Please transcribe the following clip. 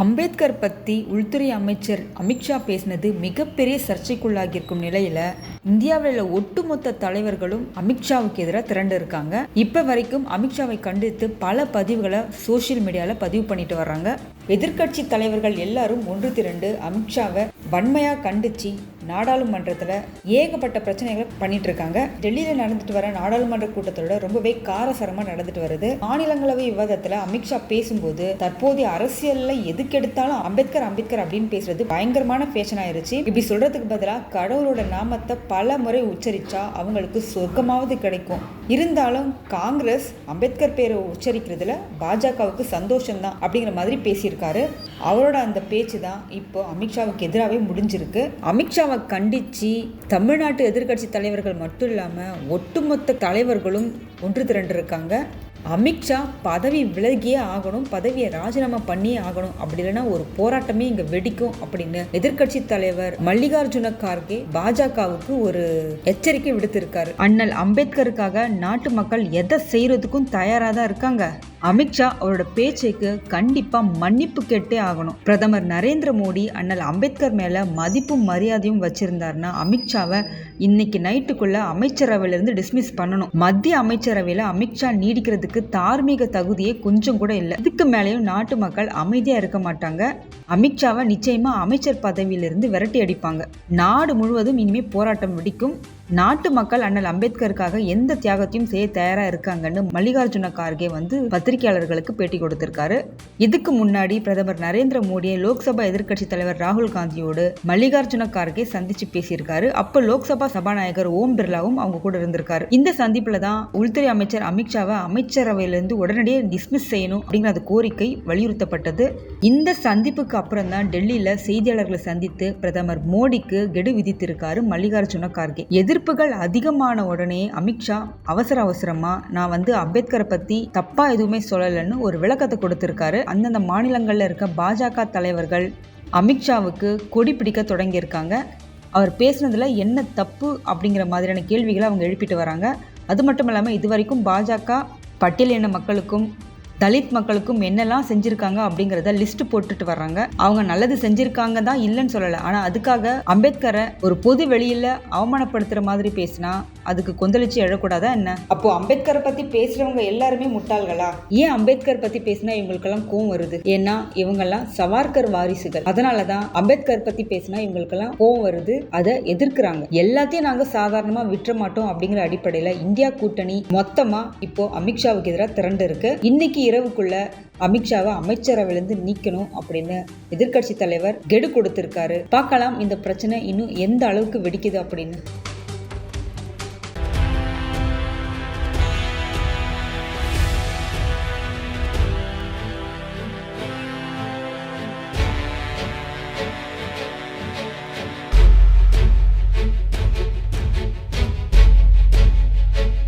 அம்பேத்கர் பற்றி உள்துறை அமைச்சர் அமித்ஷா பேசினது மிகப்பெரிய சர்ச்சைக்குள்ளாகியிருக்கும் நிலையில் இந்தியாவில் உள்ள ஒட்டுமொத்த தலைவர்களும் அமித்ஷாவுக்கு எதிராக திரண்டு இருக்காங்க. இப்போ வரைக்கும் அமித்ஷாவை கண்டித்து பல பதிவுகளை சோஷியல் மீடியாவில் பதிவு பண்ணிட்டு வர்றாங்க. எதிர்க்கட்சி தலைவர்கள் எல்லாரும் ஒன்று திரண்டு அமித்ஷாவை வன்மையாக கண்டிச்சு நாடாளுமன்றத்தில் ஏகப்பட்ட பிரச்சனைகளை பண்ணிட்டு இருக்காங்க டெல்லியில் நடந்துட்டு வர நாடாளுமன்ற கூட்டத்தோட ரொம்பவே காரசாரமாக நடந்துட்டு வருது. மாநிலங்களவை விவாதத்தில் அமித்ஷா பேசும்போது தற்போதைய அரசியல்ல எதுக்கெடுத்தாலும் அம்பேத்கர் அம்பேத்கர் அப்படின்னு பேசுறது பயங்கரமான ஃபேஷன் ஆயிருச்சு. இப்படி சொல்றதுக்கு பதிலாக கடவுளோட நாமத்தை பல முறை உச்சரிச்சா அவங்களுக்கு சொர்க்கமாவது கிடைக்கும். இருந்தாலும் காங்கிரஸ் அம்பேத்கர் பேரை உச்சரிக்கிறதுல பாஜகவுக்கு சந்தோஷம்தான் அப்படிங்கிற மாதிரி பேசியிருக்காரு. அவரோட அந்த பேச்சு தான் இப்போ அமித்ஷாவுக்கு எதிராகவே முடிஞ்சிருக்கு. அமித்ஷா அமித்ஷாவை கண்டித்து தமிழ்நாட்டு எதிர்க்கட்சி தலைவர்கள் மட்டும் இல்லாமல் ஒட்டுமொத்த தலைவர்களும் ஒன்று திரண்டு இருக்காங்க. அமித்ஷா பதவி விலகியே ஆகணும் பதவியை ராஜினாமா பண்ணியே ஆகணும். அப்படி இல்லைன்னா ஒரு போராட்டமே இங்கே வெடிக்கும் அப்படின்னு எதிர்க்கட்சி தலைவர் மல்லிகார்ஜுன கார்கே பாஜகவுக்கு ஒரு எச்சரிக்கை விடுத்திருக்காரு. அண்ணல் அம்பேத்கருக்காக நாட்டு மக்கள் எதை செய்யறதுக்கும் தயாராக தான் இருக்காங்க. அமித்ஷா அவரோட பேச்சுக்கு கண்டிப்பா மன்னிப்பு கேட்டே ஆகணும். பிரதமர் நரேந்திர மோடி அண்ணல் அம்பேத்கர் மேல மதிப்பும் மரியாதையும் வச்சிருந்தாருன்னா அமித்ஷாவை இன்னைக்கு நைட்டுக்குள்ள அமைச்சரவையிலிருந்து டிஸ்மிஸ் பண்ணணும். மத்திய அமைச்சரவையில அமித்ஷா நீடிக்கிறதுக்கு தார்மீக தகுதியே கொஞ்சம் கூட இல்லை. இதுக்கு மேலேயும் நாட்டு மக்கள் அமைதியா இருக்க மாட்டாங்க. அமித்ஷாவை நிச்சயமா அமைச்சர் பதவியிலிருந்து விரட்டி அடிப்பாங்க. நாடு முழுவதும் இனிமே போராட்டம் வெடிக்கும். நாட்டு மக்கள் அண்ணல் அம்பேத்கருக்காக எந்த தியாகத்தையும் செய்ய தயாரா இருக்காங்கன்னு மல்லிகார்ஜுன கார்கே வந்து பத்திரிகையாளர்களுக்கு பேட்டி கொடுத்திருக்காரு. இதுக்கு முன்னாடி பிரதமர் நரேந்திர மோடியை லோக்சபா எதிர்க்கட்சி தலைவர் ராகுல் காந்தியோடு மல்லிகார்ஜுன கார்கே சந்திச்சு பேசியிருக்காரு. அப்ப லோக்சபா சபாநாயகர் ஓம் பிர்லாவும் அவங்க கூட இருந்திருக்காரு. இந்த சந்திப்புல தான் உள்துறை அமைச்சர் அமித்ஷாவை அமைச்சரவையிலிருந்து உடனடியே டிஸ்மிஸ் செய்யணும் அப்படிங்கிற அந்த கோரிக்கை வலியுறுத்தப்பட்டது. இந்த சந்திப்புக்கு அப்புறம் தான் டெல்லியில செய்தியாளர்களை சந்தித்து பிரதமர் மோடிக்கு கெடு விதித்திருக்காரு மல்லிகார்ஜுன கார்கே. எதிர் எதிர்ப்புகள் அதிகமான உடனே அமித்ஷா அவசர அவசரமாக நான் வந்து அம்பேத்கரை பற்றி தப்பாக எதுவுமே சொல்லலைன்னு ஒரு விளக்கத்தை கொடுத்துருக்காரு. அந்தந்த மாநிலங்களில் இருக்க பாஜக தலைவர்கள் அமித்ஷாவுக்கு கொடி பிடிக்க தொடங்கியிருக்காங்க. அவர் பேசுனதில் என்ன தப்பு? அப்படிங்கிற மாதிரியான கேள்விகளை அவங்க எழுப்பிட்டு வராங்க. அது மட்டும் இல்லாமல் இது வரைக்கும் பாஜக பட்டியலின மக்களுக்கும் தலித் மக்களுக்கும் என்னெல்லாம் செஞ்சிருக்காங்க அப்படிங்கிறத லிஸ்ட் போட்டுட்டு வர்றாங்க. அவங்க நல்லது செஞ்சிருக்காங்க தான் இல்லைன்னு சொல்லலை. ஆனால் அதுக்காக அம்பேத்கரை ஒரு பொது வெளியில அவமானப்படுத்துற மாதிரி பேசினா அதுக்கு கொந்தளிச்சு எழக்கூடாதா என்ன? அப்போ அம்பேத்கரை பத்தி பேசுறவங்க எல்லாருமே முட்டாள்களா? ஏன் அம்பேத்கர் பத்தி பேசினா இவங்களுக்கெல்லாம் கோவம் வருது? ஏன்னா இவங்கெல்லாம் சவார்கர் வாரிசுகள். அதனாலதான் அம்பேத்கர் பத்தி பேசினா இவங்களுக்கெல்லாம் கோவம் வருது. அதை எதிர்க்கிறாங்க. எல்லாத்தையும் நாங்க சாதாரணமா விட்டுற மாட்டோம் அப்படிங்கிற அடிப்படையில இந்தியா கூட்டணி மொத்தமா இப்போ அமித்ஷாவுக்கு எதிராக திரண்டு இருக்கு. இன்னைக்கு இரவுக்குள்ள அமித்ஷாவை அமைச்சரவையிலிருந்து நீக்கணும் அப்படின்னு எதிர்க்கட்சி தலைவர் கெடு கொடுத்திருக்காரு. பார்க்கலாம் இந்த பிரச்சனை இன்னும் எந்த அளவுக்கு வெடிக்குது அப்படின்னு.